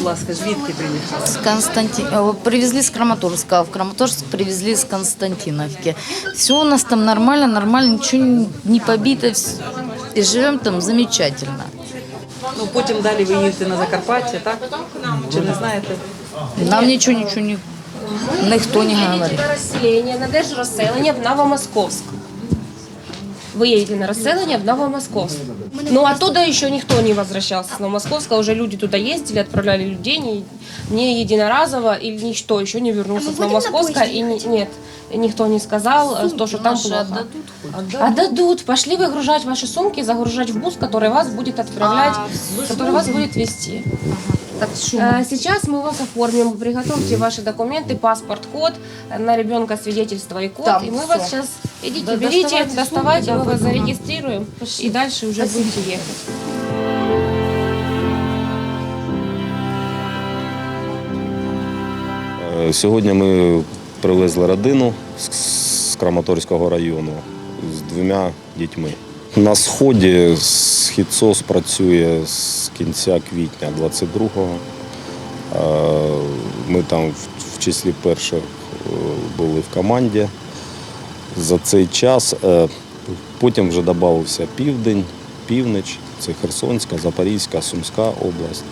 будь ласка, звідки приїхали? С Константин... Привезли с Краматорска, а в Краматорск привезли с Константиновки. Все у нас там нормально, нормально, ничего не- побито. вс- И живем там замечательно. Ну потім далі ви їдете на Закарпаття, так? Чи не знаєте? Нам ничего, ничего не... Никто не говорит. на розселення, на держрозселення в Новомосковск Вы едете на расселение в Новомосковск. Но оттуда еще никто не возвращался с Новомосковска. Уже люди туда ездили, отправляли людей не, не единоразово или ничто еще не вернулся с Новомосковска. И не- нет, никто не сказал, э, то, что там Наши плохо. отдадут? Отдадут. Пошли выгружать ваши сумки, загружать в бус, который вас будет отправлять, который вас будет вести. Так шум. Э, Сейчас мы вас оформим, приготовьте ваши документы, паспорт, код, э, на ребенка свидетельство и код, Там и мы всё. вас сейчас идите, Да, берите, доставайте доставайте, сумки, мы да, вас ага. зарегистрируем и дальше уже будете ехать. Е, Сьогодні ми привезли родину з- з Краматорського району з двома дітьми. На сході східсос працює з кінця квітня 22-го. Е, Ми там в- числі перших е, були в команді. За цей час е, потім вже додався південь, північ, це Херсонська, Запорізька, Сумська область.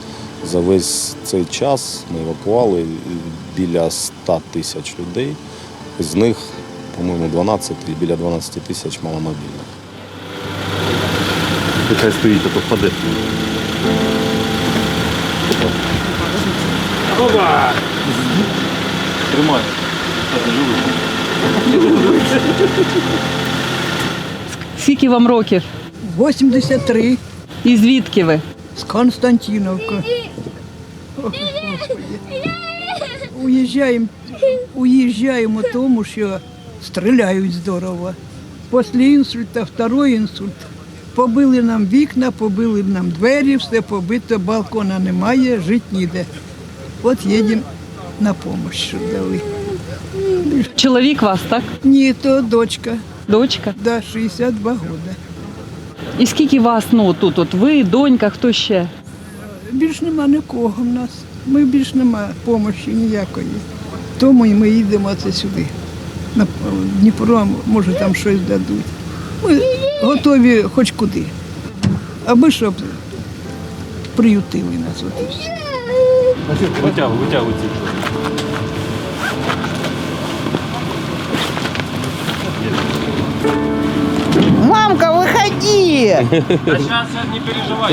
За весь цей час ми евакували біля 100 тисяч людей. З них, по-моєму, 12, біля 12 тисяч маломобільних. Нехай стоїть, а то впаде. Опа! Тримай. Скільки вам років? 83 І звідки ви? з Константиновки. Уїжджаємо, уїжджаємо тому, що стріляють здорово. Після інсульта, второй інсульт. Побили нам вікна, побили нам двері, все побито, балкона немає, жити ніде. От їдемо на допомогу, дали. Чоловік вас, так? Ні, то дочка, Дочка. да, 62 роки. І скільки вас ну тут? От ви, донька, хто ще? Більш нема нікого в нас. Ми більш нема допомоги ніякої. Тому і ми їдемо це сюди. На Дніпро, може там щось дадуть. Ми готові хоч куди. Аби щоб приютили нас. Витягуй, витягуй ці. Мамка, выходи!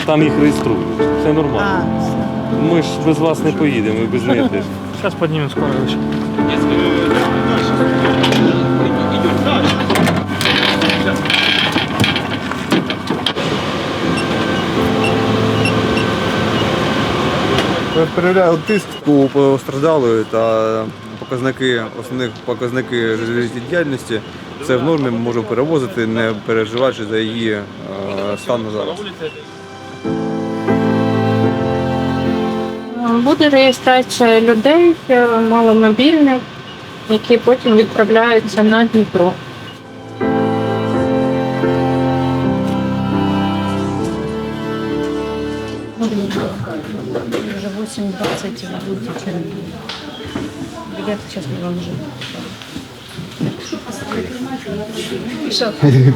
Там їх реєструють. Все нормально. Ми ж без вас не поїдемо, ми без них теж. Сейчас поднимем скорую Перевіряю тиск у постраждалої та показники, основних показники життєдіяльності. Це в нормі можемо перевозити, не переживаючи за її е, стан зараз. Буде реєстрація людей е, маломобільних, які потім відправляються на Дніпро. Уже 8.20 будет. Ребята сейчас не вам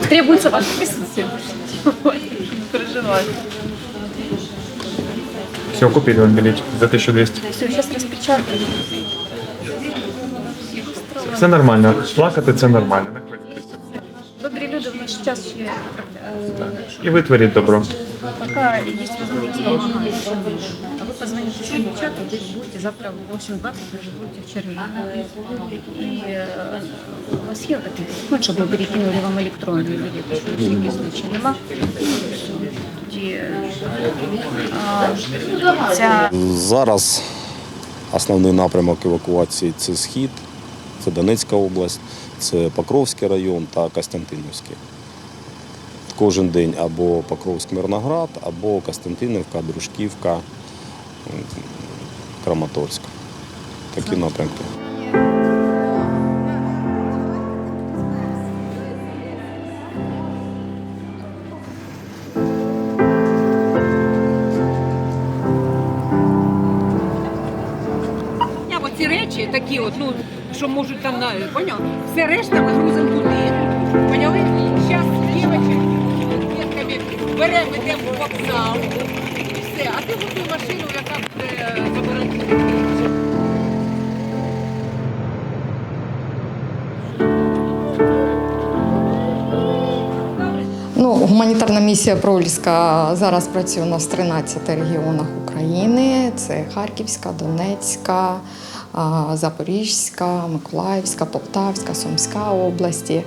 Требується ваше присутствие. Все, купили вам билетик за 1200. Все, зараз розпечатаю. Все нормально. Плакати це нормально. Добрі люди в наш час ще е, І ви творіть добро. поки є можливість, я позвоните сьогодні в чат, ви будете завтра в 8.20 ви вже будете в Чернігові. І е, у вас є такий, ну, щоб ми перекинули вам електронні люди, тому що якісь случаї нема. Ця Зараз основний напрямок евакуації це схід, це Донецька область, це Покровський район та Костянтинівський. Кожен день або Покровськ Мирноград, або Костянтинівка, Дружківка, Краматорськ. Такі напрямки. такі от, ну, що можуть там на поняв? Все решта ми грузимо туди. Поняли? Зараз дівчатки беремо, йдемо в вокзал. Все. А ти готуй машину, яка буде е, забирати. Ну, гуманітарна місія Проліска зараз працює у нас в 13 регіонах України. Це Харківська, Донецька, Запорізька, Миколаївська, Полтавська, Сумська області.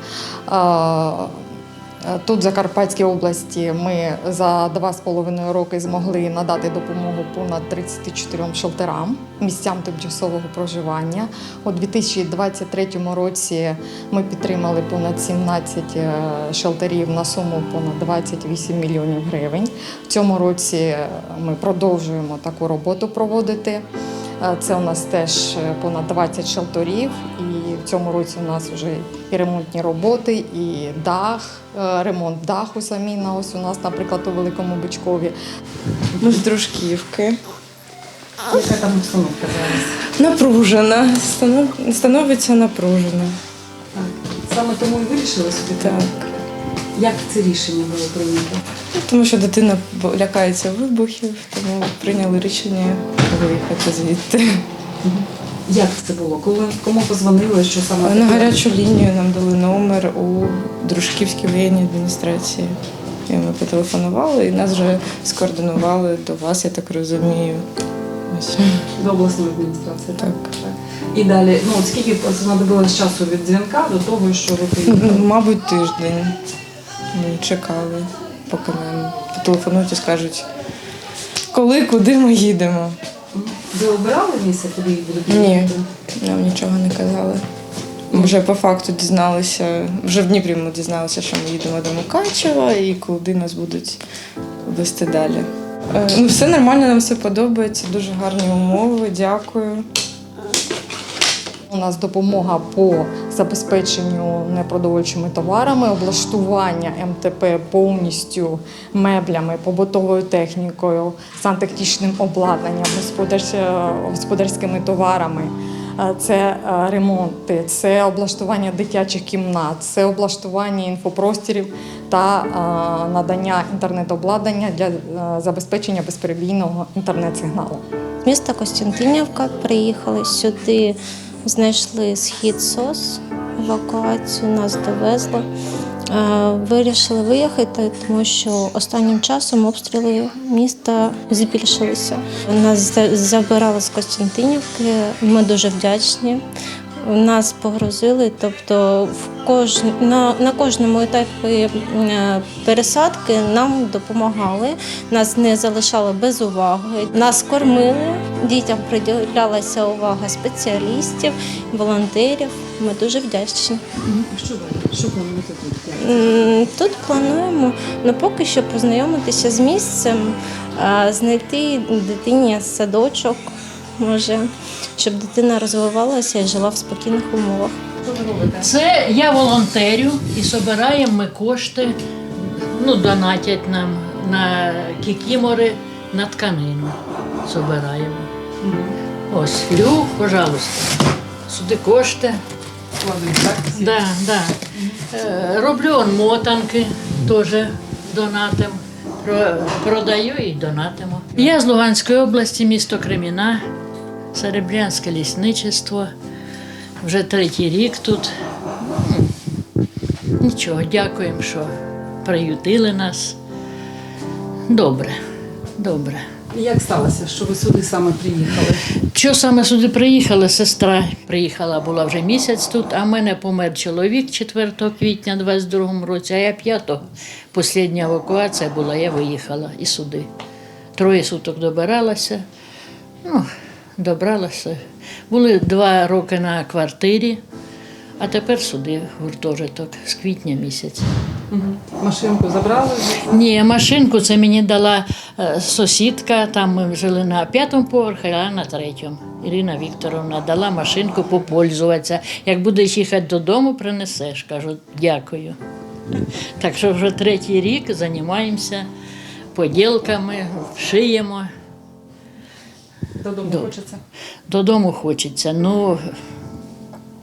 А, Тут, в Закарпатській області, ми за два з половиною роки змогли надати допомогу понад 34 шелтерам, місцям тимчасового проживання. У 2023 році ми підтримали понад 17 е, шелтерів на суму понад 28 мільйонів гривень. В цьому році е, ми продовжуємо таку роботу проводити. Е, Це у нас теж е, понад 20 шелтерів, і в цьому році у нас вже і ремонтні роботи, і дах, е, ремонт даху самі на ось у нас, наприклад, у Великому Бичкові. Ми з дружківки. Яка там обстановка зараз? Напружена. Станов- Становиться напружена. Саме тому і вирішили собі Так. Як це рішення було прийнято? Тому що дитина лякається вибухів, тому прийняли рішення виїхати звідти. Як це було? Коли кому позвонили, що саме На гарячу лінію нам дали номер у Дружківській воєнній адміністрації. І ми потелефонували і нас вже скоординували до вас, я так розумію. Ось. до обласної адміністрації. Так. так. І далі, ну от скільки знадобилось часу від дзвінка до того, що ви приїхали? Мабуть, тиждень. Ми чекали, поки нам потелефонують і скажуть, коли, куди ми їдемо. Ви обирали місце, куди будете Ні, їхати? нам нічого не казали. Ми вже по факту дізналися, вже в Дніпрі ми дізналися, що ми їдемо до Мукачева і куди нас будуть вести далі. Е, Ну, все нормально, нам все подобається, дуже гарні умови, дякую. У нас допомога по забезпеченню непродовольчими товарами, облаштування МТП повністю меблями, побутовою технікою, сантехнічним обладнанням, господарськими товарами. Е, Це е, ремонти, це облаштування дитячих кімнат, це облаштування інфопростірів та е, надання інтернет-обладнання для е, забезпечення безперебійного інтернет-сигналу. Місто Костянтинівка приїхали сюди, знайшли схід СОС, евакуацію, нас довезли. Е, Вирішили виїхати, тому що останнім часом обстріли міста збільшилися. Нас забирали з Костянтинівки. Ми дуже вдячні. Нас погрузили, тобто в кож... на, на кожному етапі е, пересадки нам допомагали, нас не залишали без уваги. Нас кормили, дітям приділялася увага спеціалістів, волонтерів. Ми дуже вдячні. Що? Що плануєте тут? Тут плануємо ну, поки що познайомитися з місцем, знайти дитині садочок, може, щоб дитина розвивалася і жила в спокійних умовах. Це я волонтерю і збираємо ми кошти, ну, донатять нам на кікімори, на тканину. Збираємо. Ось, Лю, пожалуйста. Сюди кошти. Да, да. Е, Роблю он мотанки, теж донатим. Про- Продаю і донатимо. Я з Луганської області, місто Креміна, Серебрянське лісничество. Вже третій рік тут. Нічого, дякуємо, що приютили нас. Добре, добре. Як сталося, що ви сюди саме приїхали? Що саме сюди приїхала? Сестра приїхала, була вже місяць тут, а в мене помер чоловік 4 квітня 22 році, а я 5-го. Послідня евакуація була, я виїхала і сюди. Троє суток добиралася. Ну, добралася. Були два роки на квартирі, а тепер сюди гуртожиток з квітня місяця. Машинку забрали? Ні, машинку це мені дала е, сусідка. Там ми жили на п'ятому поверхі, а на третьому. Ірина Вікторовна дала машинку попользуватися. Як будеш їхати додому, принесеш. Кажу, дякую. Так що вже третій рік займаємося поділками, шиємо. Додому До- хочеться. Додому хочеться, ну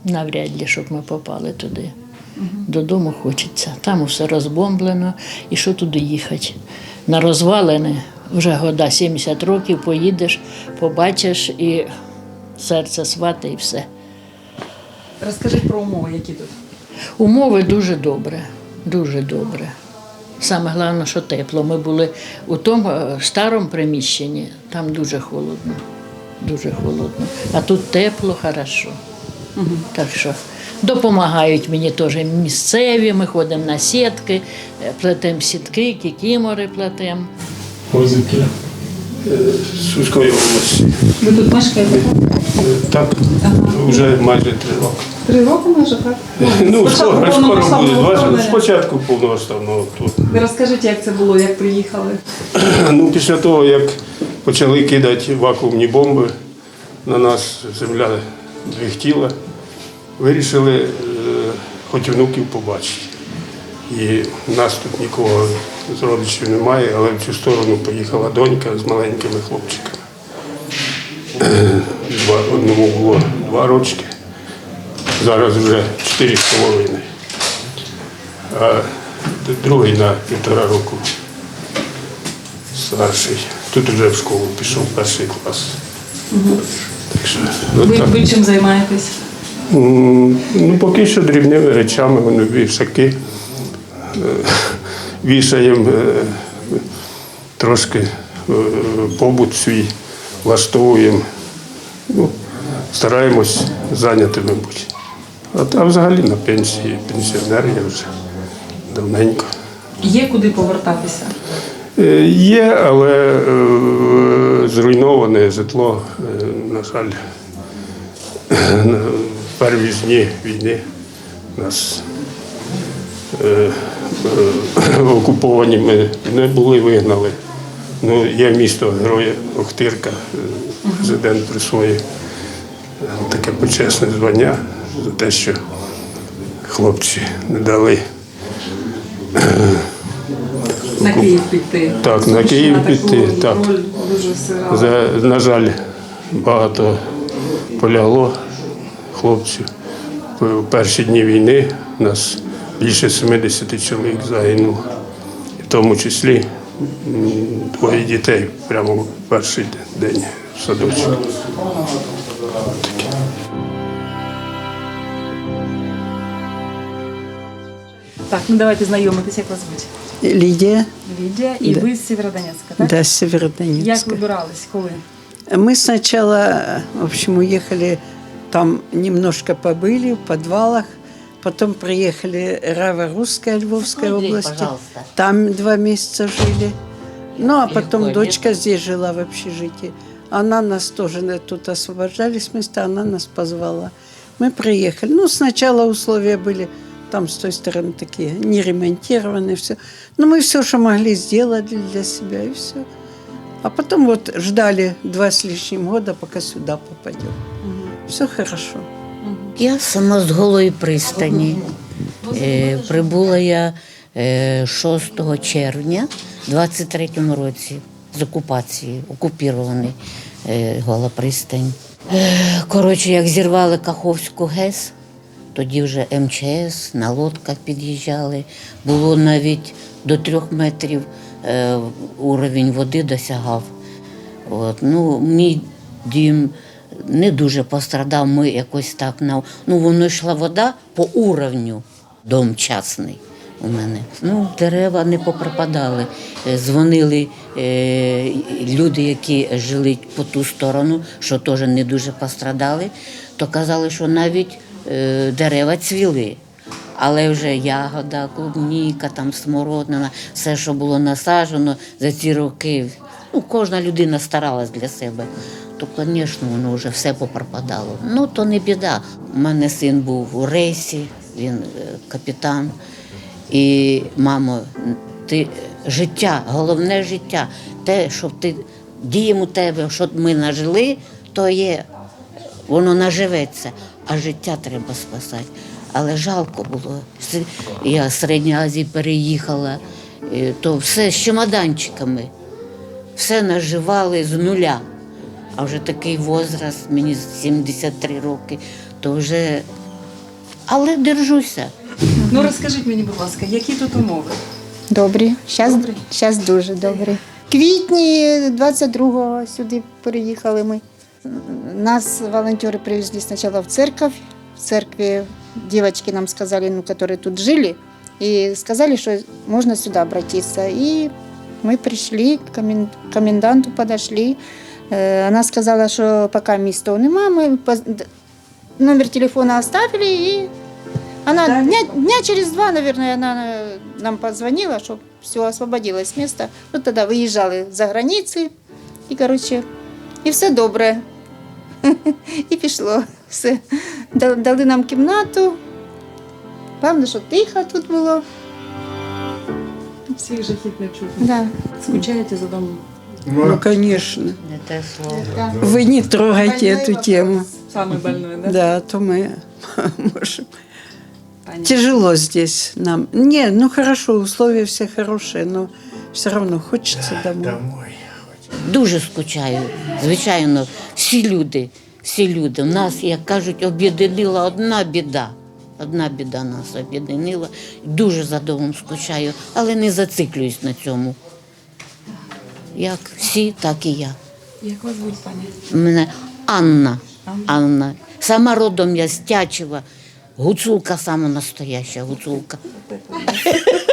навряд ли, щоб ми попали туди. Додому хочеться. Там усе розбомблено. І що туди їхати? На розвалини вже года 70 років, поїдеш, побачиш і серце свате і все. Розкажіть про умови, які тут. Умови дуже добре, дуже добре. Саме головне, що тепло. Ми були у тому е, старому приміщенні, там дуже холодно. Дуже холодно. А тут тепло, хорошо. Так що допомагають мені теж місцеві, ми ходимо на сітки, е, плетемо сітки, кікімори плетемо. Позики Сумської області. Ви тут мешкаєте? Так, вже майже три роки. Три роки майже, так? Ну, скоро, скоро буде. Два- Спочатку повномасштабного тут. Ви розкажіть, як це було, як приїхали? Ну, після того, як почали кидати вакуумні бомби, на нас земля двихтіла, вирішили е, хоч внуків побачити. І в нас тут нікого з родичів немає, але в цю сторону поїхала донька з маленькими хлопчиками. Два, одному було два рочки, зараз вже чотири з половиною, а другий на півтора року старший. Тут вже в школу пішов перший клас. Так що, от Ви, так. ви чим займаєтесь? Ну, поки що дрібними речами, вони вішаки е, вішаємо, е, трошки е, побут свій влаштовуємо. Ну, стараємось зайнятими бути. А там взагалі на пенсії, пенсіонер я вже давненько. Є куди повертатися? Е, Є, але е, зруйноване житло, е, на жаль, на перві дні війни нас окуповані ми не були, вигнали. Ну, є місто Героя Охтирка, президент присвоїв таке почесне звання за те, що хлопці не дали. На Київ піти. Так, на Київ піти, так. За, на жаль, багато полягло хлопців. В перші дні війни у нас більше 70 чоловік загинуло. В тому числі двоє дітей прямо в перший день в садочку. Так, ну давайте знайомитись, як вас звуть. Лидия. Лідія, і Да. ви з Сєвєродонецька, так? Да, Як Северодонецка. вибирались, коли? Мы сначала, в общем, уехали, там немножко побыли в подвалах, потом приехали Рава-Русская, Львовской Андрей, области. пожалуйста. Там два месяца жили. Ну, а потом Легко, дочка здесь жила в общежитии. Она нас тоже на- тут освобождались места, она нас позвала. Мы приехали. Ну, сначала условия были там с той стороны такие, не ремонтированные, все. Но мы все, что могли, сделали для себя, и все. А потом вот ждали два с лишним года, пока сюда попадем. Все хорошо. Я сама з голої пристані. Е, прибула я е, 6 червня 23-му році з окупації, окупірований е, гола пристань. Е, коротше, як зірвали Каховську ГЕС, тоді вже МЧС на лодках під'їжджали. Було навіть до трьох метрів е, уровень води досягав. От, ну, мій дім не дуже пострадав. Ми якось так на ну воно йшла вода по уровню. Дом частний у мене. Ну, дерева не поприпадали. Е, Дзвонили е, люди, які жили по ту сторону, що теж не дуже пострадали, то казали, що навіть дерева цвіли. Але вже ягода, клубніка, там смородина, все, що було насаджено за ці роки. Ну, кожна людина старалась для себе. То, звісно, воно вже все попропадало. Ну, то не біда. У мене син був у рейсі, він е, капітан. І, мамо, ти життя, головне життя. Те, щоб ти діємо у тебе, що ми нажили, то є воно наживеться, а життя треба спасати. Але жалко було. Я з Середньої Азії переїхала, то все з чемоданчиками. Все наживали з нуля. А вже такий возраст, мені 73 роки, то вже. Але держуся. Ну розкажіть мені, будь ласка, які тут умови? Добрі, зараз, зараз дуже добрі. Квітні 22-го сюди переїхали ми. Нас волонтери привезли спочатку в церковь. В церкві девочки нам сказали, ну, которые тут жили, и сказали, что можно сюда обратиться. И мы пришли, к комен- коменданту подошли. Э, Она сказала, что пока места нема, мы поз- д- номер телефона оставили, и она дня, дня через два, наверное, она э, нам позвонила, что все освободилось место. Ну, тогда выезжали за границы, і, коротше, і все добре. І пішло. Все. Да- Дали нам кімнату. Головне, що тихо тут було. Всіх жахіт не чутно. Да. Скучаєте за домом? Ну, конечно. Не те слово. Вы не трогайте эту тему. Самый больной, да? Да, то мы можем. Тяжело здесь нам. Не, ну хорошо, условия все хорошие, но все равно хочется домой. Дуже скучаю. Звичайно, всі люди, всі люди. Нас, як кажуть, об'єднала одна біда. Одна біда нас об'єднала. Дуже за домом скучаю, але не зациклююсь на цьому. Як всі, так і я. Як вас звуть, пані? Мене Анна. Анна. Сама родом я з Тячева. Гуцулка сама настояща гуцулка.